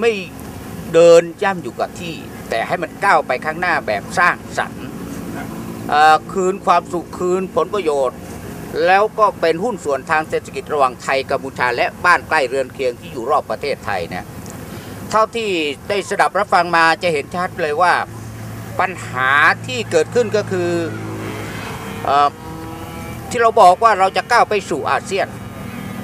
ไม่เดินย่ำอยู่กับที่ แต่ให้มันก้าวไปข้างหน้าแบบสร้างสรรค์คืนความสุขคืนผลประโยชน์ แล้วก็เป็นหุ้นส่วนทางเศรษฐกิจระหว่างไทยกัมพูชาและบ้านใกล้เรือนเคียงที่อยู่รอบประเทศไทยเนี่ยเท่าที่ได้สดับรับฟังมาจะเห็นชัดเลยว่าปัญหาที่เกิดขึ้นก็คืออที่เราบอกว่าเราจะก้าวไปสู่อาเซียน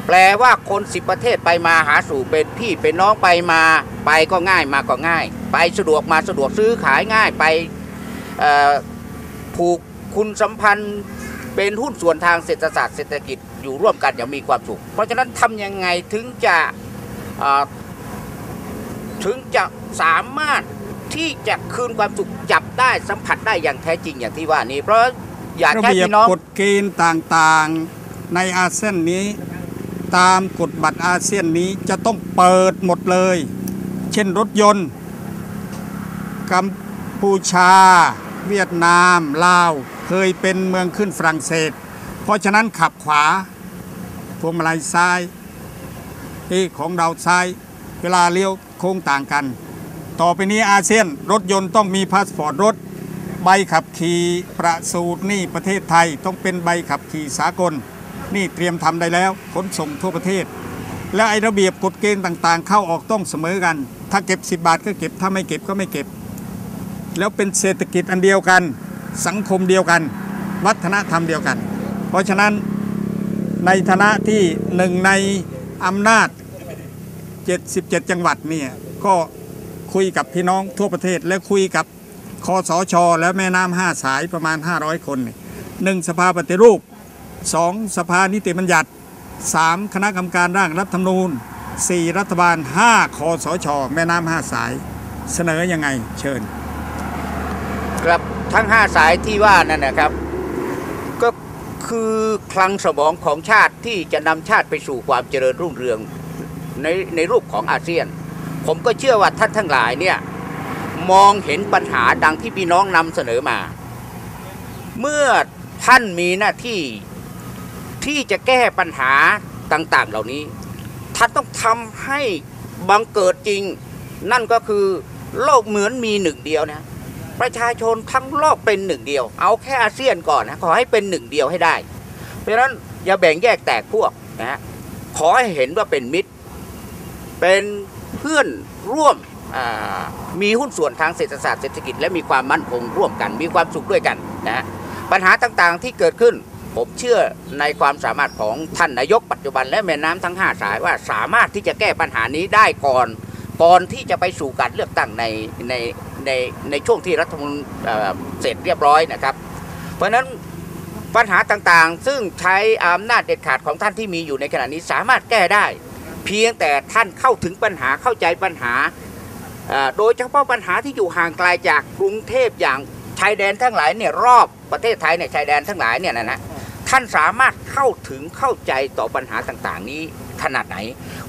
แปลว่าคนสิบประเทศไปมาหาสู่เป็นพี่เป็นน้องไปมาไปก็ง่ายมาก็ง่าย ไปสะดวกมาสะดวกซื้อขายง่ายไปเอ่อผูกคุณสัมพันธ์เป็นหุ้นส่วนทางเศรษฐศาสตร์เศรษฐกิจอยู่ร่วมกันอย่างมีความสุข เพราะฉะนั้นทำยังไงถึงจะเอ่อถึงจะสามารถที่จะคืนความสุขจับได้สัมผัสได้อย่างแท้จริงอย่างที่ว่านี้ เพราะอยากระให้เบียบพี่น้องกฎเกณฑ์ต่างๆในอาเซียนนี้ ตามกฎบัตรอาเซียนนี้จะต้องเปิดหมดเลย เช่นรถยนต์ กัมพูชา เวียดนาม ลาว เคยเป็นเมืองขึ้นฝรั่งเศส เพราะฉะนั้นขับขวาพวงมาลัยซ้ายที่ของเราซ้าย เวลาเลี้ยวโค้งต่างกัน ต่อไปนี้อาเซียนรถยนต์ต้องมีพาสปอร์ตรถใบขับขี่ประสูตรนี่ประเทศไทยต้องเป็นใบขับขี่สากล นี่เตรียมทำได้แล้วขนส่งทั่วประเทศ และไอ้ระเบียบกฎเกณฑ์ต่างๆ เข้าออกต้องเสมอกัน ถ้าเก็บ 10 บาทก็เก็บ ถ้าไม่เก็บก็ไม่เก็บ แล้วเป็นเศรษฐกิจอันเดียวกัน สังคมเดียวกัน วัฒนธรรมเดียวกัน เพราะฉะนั้นในฐานะที่หนึ่งในอำนาจ 77 จังหวัดเนี่ยก็คุยกับพี่น้องทั่วประเทศ และคุยกับคอสชและแม่น้ำห้าสายประมาณ 500 คนหนึ่งสภาปฏิรูป สองสภานิติบัญญัติสามคณะกรรมการร่างรัฐธรรมนูญสี่รัฐบาลห้าคอสช แม่น้ำห้าสาย เสนอยังไงเชิญ ครับทั้ง 5 สายที่ว่านั่นนะครับ ก็คือคลังสมองของชาติที่จะนำชาติไปสู่ความเจริญรุ่งเรืองในในรูปของอาเซียน ผมก็เชื่อว่าท่านทั้งหลายเนี่ยมองเห็นปัญหาดังที่พี่น้องนำเสนอมา เมื่อท่านมีหน้าที่ ที่จะแก้ปัญหาต่างๆ เหล่านี้ ท่านต้องทำให้บังเกิดจริง นั่นก็คือโลกเหมือนมีหนึ่งเดียวนะประชาชนทั้งโลกเป็นหนึ่งเดียว เอาแค่อาเซียนก่อนนะขอให้เป็นหนึ่งเดียวให้ได้ เพราะฉะนั้นอย่าแบ่งแยกแตกพวกนะขอให้เห็นว่าเป็นมิตร เป็นเพื่อนร่วมมีหุ้นส่วนทางเศรษฐศาสตร์เศรษฐกิจและมีความมั่นคงร่วมกัน มีความสุขด้วยกันนะปัญหาต่างๆที่เกิดขึ้น ผมเชื่อในความสามารถของท่านนายกปัจจุบันและแม่น้ำทั้ง 5 สายว่าสามารถที่จะแก้ปัญหานี้ได้ก่อนก่อนที่จะไปสู่การเลือกตั้งในในในในช่วงที่รัฐมนูญเอ่อเสร็จเรียบร้อยนะครับ เพราะฉะนั้นปัญหาต่างๆ ซึ่งใช้อำนาจเด็ดขาดของท่านที่มีอยู่ในขณะนี้สามารถแก้ได้ เพียงแต่ท่านเข้าถึงปัญหาเข้าใจปัญหา โดยเฉพาะปัญหาที่อยู่ห่างไกลจากกรุงเทพอย่างชายแดนทั้งหลายเนี่ยรอบประเทศไทยเนี่ยชายแดนทั้งหลายเนี่ยนะนะ ท่านสามารถเข้าถึงเข้าใจต่อปัญหาต่างๆ นี้ขนาดไหน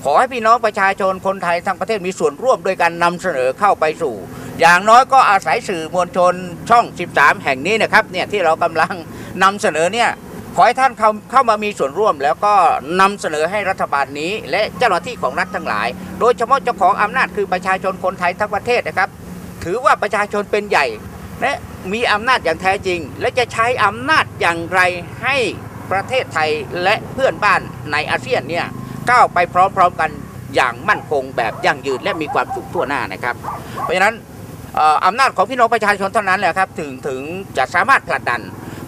ขอให้พี่น้องประชาชนคนไทยทั้งประเทศมีส่วนร่วมโดยการนำเสนอเข้าไปสู่ อย่างน้อยก็อาศัยสื่อมวลชนช่อง 13 แห่งนี้นะครับเนี่ยที่เรากำลังนำเสนอเนี่ยขอให้ท่านเข้าเข้ามามีส่วนร่วม แล้วก็นำเสนอให้รัฐบาลนี้ และเจ้าหน้าที่ของรัฐทั้งหลาย โดยเฉพาะเจ้าของอำนาจคือประชาชนคนไทยทั้งประเทศนะครับ ถือว่าประชาชนเป็นใหญ่ และมีอำนาจอย่างแท้จริง และจะใช้อำนาจอย่างไรให้ประเทศไทยและเพื่อนบ้านในอาเซียนเนี่ยก้าวไปพร้อมๆกันอย่างมั่นคงแบบยั่งยืนและมีความสุขทั่วหน้านะครับ เพราะฉะนั้นอำนาจของพี่น้องประชาชนเท่านั้นแหละครับถึงถึงจะสามารถผลักดัน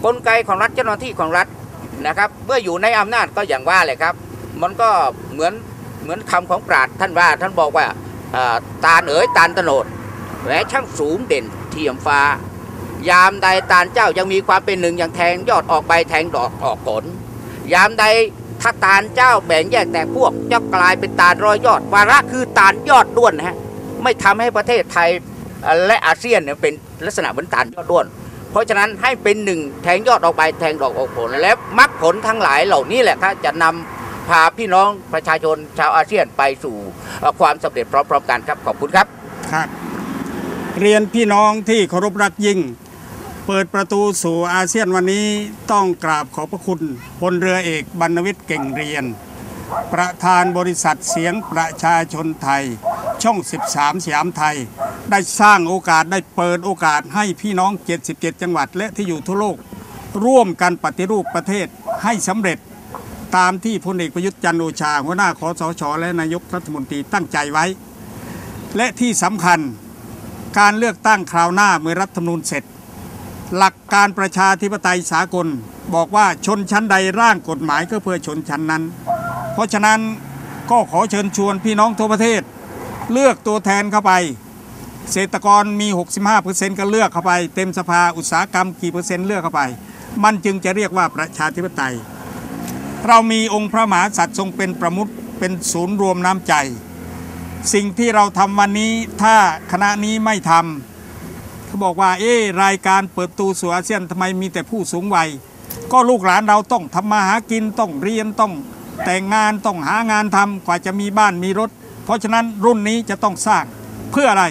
กลไกของรัฐเจ้าหน้าที่ของรัฐนะครับเมื่ออยู่ในอำนาจก็อย่างว่าเลยครับ มันก็เหมือนเหมือนคำของปราดท่านว่าท่านบอกว่าเอ่อตาเอ๋ยตาลตโนดแหวช่างสูงเด่น เทียมฟ้า ยามใดตาลเจ้ายังมีความเป็นหนึ่งอย่างแทงยอดออกใบแทงดอกออกผล ยามใดถ้าตาลเจ้าแบ่งแยกแตกพวกจะกลายเป็นตาลร้อยยอด วาระคือตาลยอดด้วนนะฮะไม่ทำให้ประเทศไทยและอาเซียนเนี่ยเป็นลักษณะเหมือนตาลยอดด้วน เพราะฉะนั้นให้เป็นหนึ่งแทงยอดออกไปแทงดอกออกผล และมรรคผลทั้งหลายเหล่านี้แหละครับจะนำพาพี่น้องประชาชนชาวอาเซียนไปสู่ความสำเร็จพร้อมๆกันครับขอบคุณครับครับ เรียนพี่น้องที่เคารพรักยิ่ง เปิดประตูสู่อาเซียนวันนี้ต้องกราบขอบพระคุณพลเรือเอกบรรณวิทย์เก่งเรียน ประธานบริษัทเสียงประชาชนไทย ช่อง 13 สยามไทย ได้สร้างโอกาสได้เปิดโอกาสให้พี่น้อง 77 จังหวัดและที่อยู่ทั่วโลก ร่วมกันปฏิรูปประเทศให้สำเร็จตามที่พลเอกประยุทธ์จันทร์โอชาหัวหน้าคอสช และนายกรัฐมนตรีตั้งใจไว้ และที่สำคัญ การเลือกตั้งคราวหน้าเมื่อรัฐธรรมนูญเสร็จ หลักการประชาธิปไตยสากล บอกว่าชนชั้นใดร่างกฎหมายก็เพื่อชนชั้นนั้น เพราะฉะนั้นก็ขอเชิญชวนพี่น้องทั่วประเทศ เลือกตัวแทนเข้าไปเกษตรกรมี 65%ก็เลือกเข้าไป เต็มสภาอุตสาหกรรมกี่เปอร์เซ็นต์เลือกเข้าไป มันจึงจะเรียกว่าประชาธิปไตย เรามีองค์พระมหากษัตริย์ทรงเป็นประมุขเป็นศูนย์รวมน้ำใจ สิ่งที่เราทำวันนี้ถ้าคณะนี้ไม่ทำเขาบอกว่าเอ๊รายการเปิดตูสู่อาเซียนทำไมมีแต่ผู้สูงวัย ก็ลูกหลานเราต้องทำมาหากินต้องเรียนต้องแต่งงานต้องหางานทำกว่าจะมีบ้านมีรถ เพราะฉะนั้นรุ่นนี้จะต้องสร้างเพื่ออะไร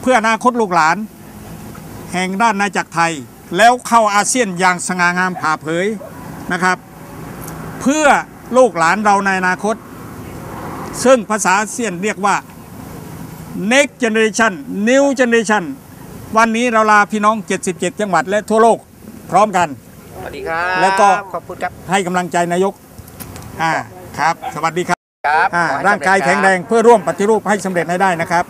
เพื่ออนาคตลูกหลาน แห่งด้านนาจักรไทย แล้วเข้าอาเซียนอย่างสง่างามผ่าเผยนะครับ เพื่อลูกหลานเราในอนาคต ซึ่งภาษาอาเซียนเรียกว่า next generation new generation วันนี้เราลาพี่น้อง 77 จังหวัดและทั่วโลกพร้อมกัน สวัสดีครับแล้วก็ ขอบคุณครับให้กำลังใจนายกอ่าครับ สวัสดีครับครับอ่าขอให้ร่างกายสำเจแข็งแรงเพื่อร่วมปฏิรูปให้สำเร็จให้ได้นะครับ